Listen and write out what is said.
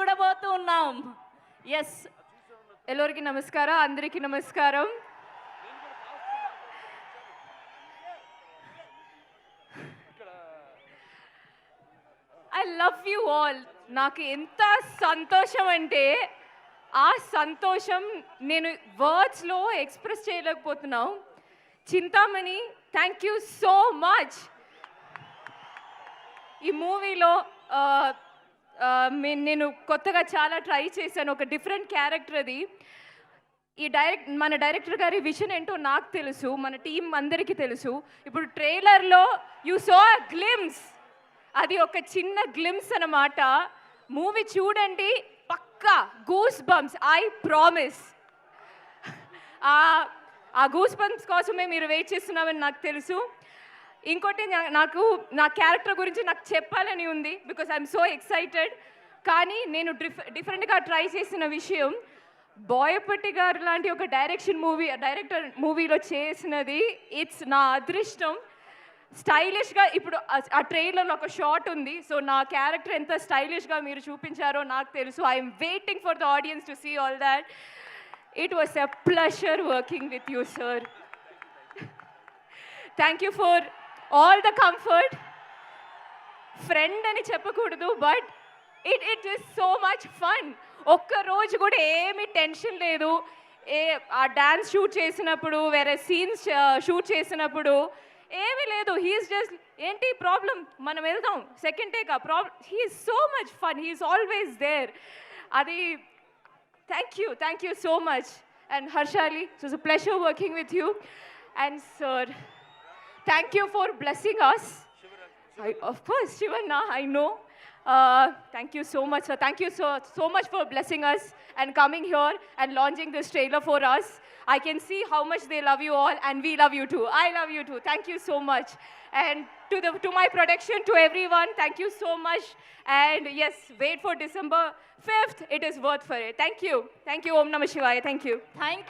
చూడబోతూ ఉన్నాం. ఎస్ ఎల్లరికి నమస్కారం అందరికీ నమస్కారం. ఐ లవ్ యూ ఆల్ నాకు ఎంత సంతోషం అంటే ఆ సంతోషం నేను వర్డ్స్లో ఎక్స్ప్రెస్ చేయలేకపోతున్నాం. Chintamani thank you so much ఈ మూవీలో నేను కొత్తగా చాలా ట్రై చేశాను ఒక డిఫరెంట్ క్యారెక్టర్ అది. ఈ డైరెక్ట్ మన డైరెక్టర్ గారి విజన్ ఏంటో నాకు తెలుసు మన టీం అందరికీ తెలుసు. ఇప్పుడు ట్రైలర్లో యూ సో గ్లిమ్స్. అది ఒక చిన్న గ్లిమ్స్ అన్నమాట. మూవీ చూడండి పక్కా గూస్ బంప్స్ ఐ ప్రామిస్. ఆ గూస్ బంప్స్ కోసమే మీరు వెయిట్ చేస్తున్నామని నాకు తెలుసు. ఇంకోటి నాకు నా క్యారెక్టర్ గురించి నాకు చెప్పాలని ఉంది బికాస్ ఐఎమ్ సో ఎక్సైటెడ్ కానీ నేను డిఫ్ డిఫరెంట్గా ట్రై చేసిన విషయం బోయపట్టి గారు లాంటి ఒక డైరెక్షన్ మూవీ డైరెక్టర్ మూవీలో చేసినది ఇట్స్ నా అదృష్టం. స్టైలిష్గా ఇప్పుడు ఆ- ట్రైలర్లో ఒక షాట్ ఉంది. సో నా క్యారెక్టర్ ఎంత స్టైలిష్గా మీరు చూపించారో నాకు తెలుసు. I'm waiting for the audience to see all that it was a pleasure working with you sir thank you for all the comfort friend అని చెప్పకూడదు but it it is so much fun ఒక్క రోజు కూడా ఏమి tension లేదు. ఏ ఆ dance shoot చేసినప్పుడు వేరే సీన్స్ షూట్ చేసినప్పుడు ఏమీ లేదు. హీఈస్ జస్ట్ ఏంటి ప్రాబ్లం మనం వెళ్దాం. సెకండ్ టేక్ ఆ problem he's so much fun he's always there అది thank you thank you so much and Harshali it's was a pleasure working with you and sir thank you for blessing us. I, of course, Shivana, I know. Uh, thank you so much, sir. Thank you so, so much for blessing us and coming here and launching this trailer for us. I can see how much they love you all, and we love you too. I love you too. Thank you so much. And to, the, to my production, to everyone, thank you so much. And yes, wait for December 5th. It is worth for it. Thank you. Thank you, Om Namah Shivaya. Thank you. Thank you.